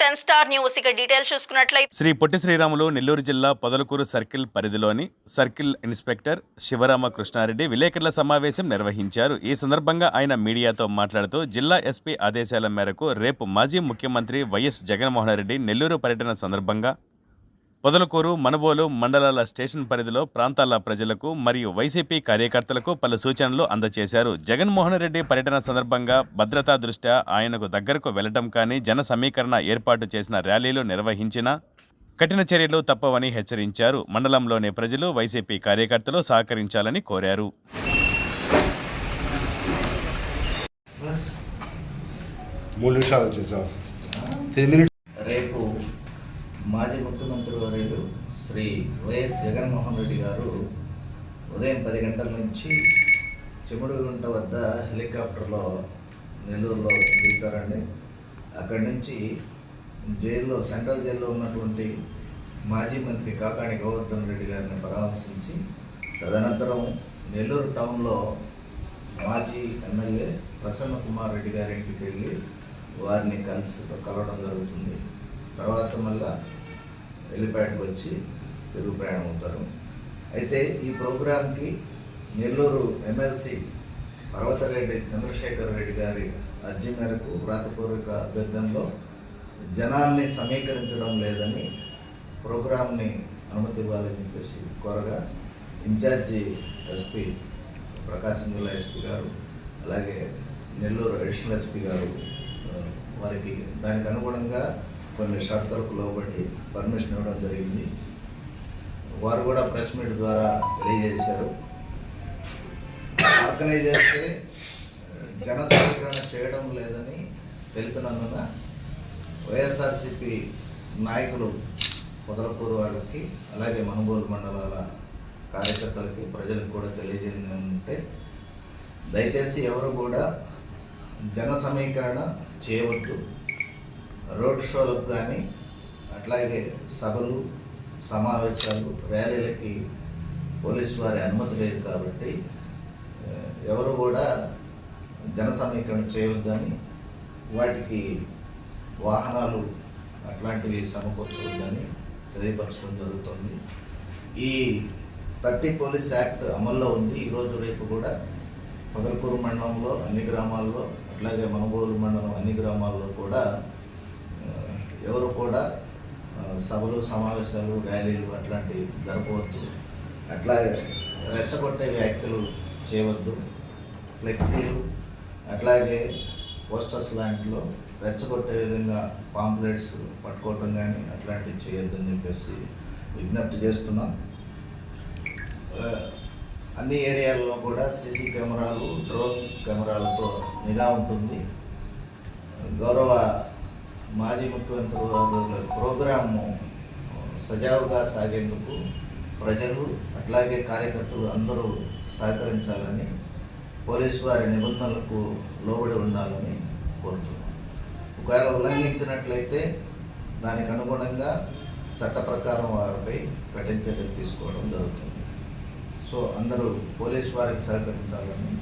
Ten star news. ఇక details చూసుకున్నట్లయితే శ్రీ పొట్టి శ్రీరాములు నెల్లూరు జిల్లా పొదలకూరు సర్కిల్ పరిధిలోని సర్కిల్ ఇన్స్పెక్టర్ శివరామ కృష్ణారెడ్డి విలేకరుల సమావేశం నిర్వహించారు. ఈ సందర్భంగా ఆయన మీడియాతో మాట్లాడుతూ జిల్లా ఎస్పీ ఆదేశాల మేరకు రేపు మాజీ ముఖ్యమంత్రి వైఎస్ జగన్మోహన్ రెడ్డి నెల్లూరు పర్యటన సందర్భంగా పొదలకూరు మనబోలు మండలాల స్టేషన్ పరిధిలో ప్రాంతాల ప్రజలకు మరియు వైసీపీ కార్యకర్తలకు పలు సూచనలు అందజేశారు. జగన్మోహన్ రెడ్డి పర్యటన సందర్భంగా భద్రతా దృష్ట్యా ఆయనకు దగ్గరకు వెళ్ళడం కానీ జన సమీకరణ ఏర్పాటు చేసిన ర్యాలీలు నిర్వహించిన కఠిన చర్యలు తప్పవని హెచ్చరించారు. మండలంలోని ప్రజలు వైసీపీ కార్యకర్తలు సహకరించాలని కోరారు. మూడు నిమిషాలు వచ్చేది సార్ త్రీ మినిట్స్ రేపు మాజీ ముఖ్యమంత్రి వర్యులు శ్రీ వైఎస్ జగన్మోహన్ రెడ్డి గారు ఉదయం పది గంటల నుంచి చిముడుగుంట వద్ద హెలికాప్టర్లో నెల్లూరులో దిగుతారండి. అక్కడి నుంచి జైల్లో సెంట్రల్ జైల్లో ఉన్నటువంటి మాజీ మంత్రి కాకాణి గోవర్ధన్ రెడ్డి గారిని పరామర్శించి తదనంతరం నెల్లూరు టౌన్లో మాజీ ఎమ్మెల్యే ప్రసన్న కుమార్ రెడ్డి గారి ఇంటికి వెళ్ళి వారిని కలిసి కలవడం జరుగుతుంది. తర్వాత మళ్ళా హెలిప్యాడ్కి వచ్చి తిరుగు ప్రయాణం అవుతారు అయితే ఈ ప్రోగ్రాంకి నెల్లూరు ఎమ్మెల్సీ పర్వతరెడ్డి చంద్రశేఖర్ రెడ్డి గారి అర్జీ మేరకు వ్రాతపూర్వక అభ్యర్థనలో జనాల్ని సమీకరించడం లేదని ప్రోగ్రామ్ని అనుమతి ఇవ్వాలని చెప్పేసి కోరగా ఇన్ఛార్జి ఎస్పీ ప్రకాశం జిల్లా ఎస్పీ గారు అలాగే నెల్లూరు అడిషనల్ ఎస్పీ గారు వారికి దానికి అనుగుణంగా కొన్ని షరతులకు లోబడి పర్మిషన్ ఇవ్వడం జరిగింది. వారు కూడా ప్రెస్ మీట్ ద్వారా తెలియజేశారు. ఆర్గనైజ్ చేస్తే జన సమీకరణ చేయడం లేదని తెలిపినందున వైఎస్ఆర్సిపి నాయకులు పొదలకూరు వాళ్ళకి అలాగే మనుగోలు మండలాల కార్యకర్తలకి ప్రజలకు కూడా తెలియజేయాలంటే దయచేసి ఎవరు కూడా జన సమీకరణ చేయవద్దు. రోడ్ షోలకు కానీ అట్లాగే సభలు సమావేశాలు ర్యాలీలకి పోలీసు వారి అనుమతి లేదు కాబట్టి ఎవరు కూడా జన సమీకరణ చేయవద్దని వాటికి వాహనాలు అట్లాంటివి సమకూర్చవద్దని తెలియపరచడం జరుగుతుంది. ఈ థర్టీ పోలీస్ యాక్ట్ అమల్లో ఉంది. ఈరోజు రేపు కూడా పొదలకూరు మండలంలో అన్ని గ్రామాల్లో అట్లాగే మనబోలు మండలం అన్ని గ్రామాల్లో కూడా ఎవరు కూడా సభలు సమావేశాలు ర్యాలీలు అట్లాంటివి జరపవద్దు. అట్లాగే రెచ్చగొట్టే వ్యాఖ్యలు చేయవద్దు. ఫ్లెక్సీలు అట్లాగే పోస్టర్స్ లాంటిలో రెచ్చగొట్టే విధంగా పాంప్లెట్స్ పట్టుకోవటం కానీ అట్లాంటివి చేయొద్దని చెప్పేసి విజ్ఞప్తి చేస్తున్నాం. అన్ని ఏరియాల్లో కూడా సీసీ కెమెరాలు డ్రోన్ కెమెరాలతో నిఘా ఉంటుంది. గౌరవ మాజీ ముఖ్యమంత్రి గారి ప్రోగ్రాము సజావుగా సాగేందుకు ప్రజలు అట్లాగే కార్యకర్తలు అందరూ సహకరించాలని పోలీసు వారి నిబంధనలకు లోబడి ఉండాలని కోరుతున్నాం. ఒకవేళ ఉల్లంఘించినట్లయితే దానికి అనుగుణంగా చట్ట ప్రకారం వారిపై కఠిన చర్యలు తీసుకోవడం జరుగుతుంది. సో అందరూ పోలీసు వారికి సహకరించాలని